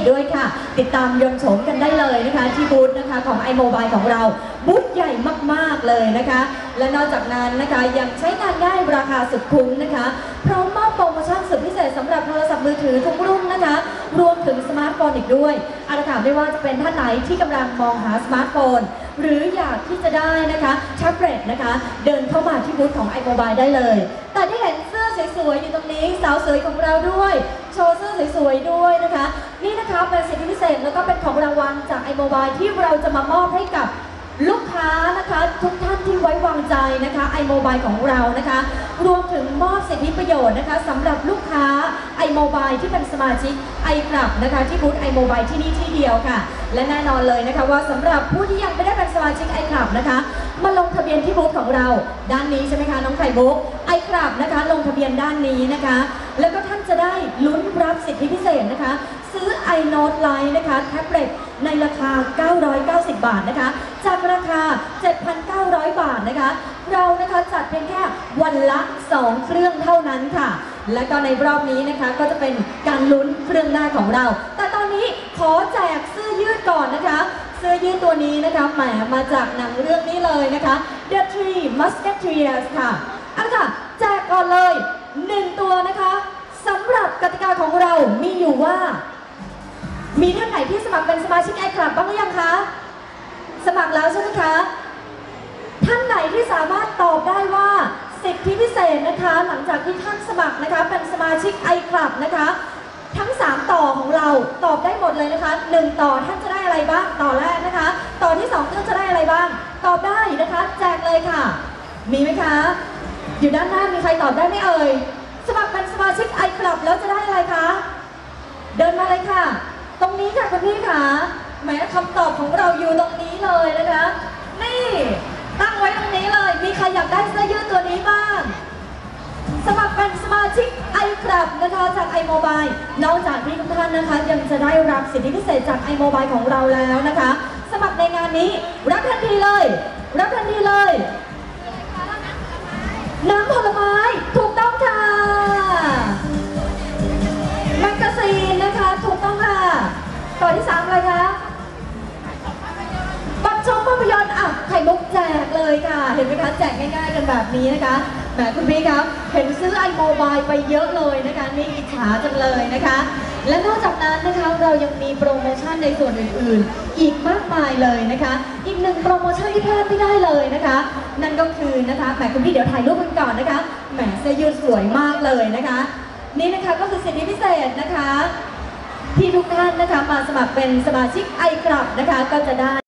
อีกด้วยค่ะ ติดตามยนต์โฉมกันได้เลยนะคะ ที่บูธนะคะของ iMobile ของเรา บูธใหญ่มากๆเลยนะคะ และนอกจากนั้นนะคะยังใช้งานง่ายราคาสุดคุ้มนะคะพร้อมมอบโปรโมชั่นสุดพิเศษสำหรับโทรศัพท์มือถือทุกรุ่นนะคะ รวมถึงสมาร์ทโฟนอีกด้วยอาจจะถามได้ว่าจะเป็นท่านไหนที่กำลังมองหาสมาร์ทโฟน หรืออยากที่จะได้นะคะแท็บเล็ตนะคะ เดินเข้ามาที่บูธของ iMobile ได้เลย แต่ที่เห็นเสื้อสวยๆอยู่ตรงนี้สาวสวยของเราด้วย โชว์เสื้อสวยๆด้วยนะคะ นี่นะคะเป็นสิทธิพิเศษแล้วก็เป็นของรางวัลจาก iMobile ที่เราจะมามอบให้กับ นะคะทุกท่านที่ไว้วางใจนะคะ iMobile ของเรานะคะ รวมถึงมอบสิทธิประโยชน์นะคะสำหรับลูกค้า iMobile ที่เป็นสมาชิก iClub นะคะที่บูธ iMobile ที่นี่ที่เดียวค่ะ และแน่นอนเลยนะคะว่าสำหรับผู้ที่ยังไม่ได้เป็นสมาชิก iClub นะคะมาลงทะเบียนที่บูธของเรา ด้านนี้ใช่ไหมคะน้องไข่มุก iClub นะคะลงทะเบียนด้านนี้นะคะ แล้วก็ท่านจะได้ลุ้นรับสิทธิพิเศษนะคะ ซื้อ iNote Lite นะคะแท็บเล็ตในราคา 990 บาทนะคะ จากราคา 7,900 บาท นะคะ เรานะคะจัดเพียงแค่วันละ 2 เครื่องเท่านั้นค่ะ และก็ในรอบนี้นะคะก็จะเป็นการลุ้นเครื่องหน้าของเรา แต่ตอนนี้ขอแจกเสื้อยืดก่อนนะคะเสื้อยืดตัวนี้นะคะแหมมาจากหนังเรื่องนี้เลยนะคะ The Three Musketeers ค่ะเอาละค่ะแจกก่อนเลย 1 ตัวนะคะสำหรับกติกาของเรามีอยู่ว่า มีท่านไหนที่สมัครเป็นสมาชิกไอคลับบ้างหรือยังคะ สมัครแล้วใช่ไหมคะ ท่านไหนที่สามารถตอบได้ว่าสิทธิพิเศษนะคะ หลังจากที่ท่านสมัครนะคะ เป็นสมาชิกไอคลับนะคะ ทั้ง 3 ต่อของเราตอบได้หมดเลยนะคะ 1 ต่อท่านจะได้อะไรบ้างต่อแรกนะคะ ต่อที่ 2 ท่านจะได้อะไรบ้าง ตอบได้นะคะ แจกเลยค่ะ มีไหมคะ อยู่ด้านหน้ามีใครตอบได้ไหมเอ่ยสมัครเป็นสมาชิกไอคลับแล้วจะได้อะไรคะเดินมาเลยค่ะ ตรงนี้ค่ะคุณพี่ค่ะแหมคำตอบของเราอยู่ตรงนี้เลยนะคะ นี่ ไอคลับนะคะจาก iMobile นอกจากที่ทุกท่านนะคะ ยังจะได้รับสิทธิพิเศษจาก iMobile ของเราแล้วนะคะ สมัครในงานนี้รับทันทีเลย รับทันทีเลยน้ำผลไม้ถูกต้องค่ะแมกกาซีนนะคะถูกต้องค่ะต่อที่สามอะไรคะบัตรชมภาพยนตร์อะไข่มุกแจกเลยค่ะ เห็นไหมคะแจกง่ายๆกันแบบนี้นะคะ มคุณพี่ครับ เห็นซื้อไอโมบายไปเยอะเลยนะคะนี่อิจฉาจังเลยนะคะ และนอกจากนั้นนะคะเรายังมีโปรโมชั่นในส่วนอื่นๆ อีกมากมายเลยนะคะ อีกหนึ่งโปรโมชั่นที่พลาดไม่ได้เลยนะคะ นั่นก็คือนะคะแหมคุณพี่เดี๋ยวถ่ายรูปกันก่อนนะคะแหมเสื้อยืดสวยมากเลยนะคะ นี่นะคะก็คือสิทธิพิเศษนะคะที่ทุกท่านนะคะมาสมัครเป็นสมาชิกไอกลับนะคะก็จะได้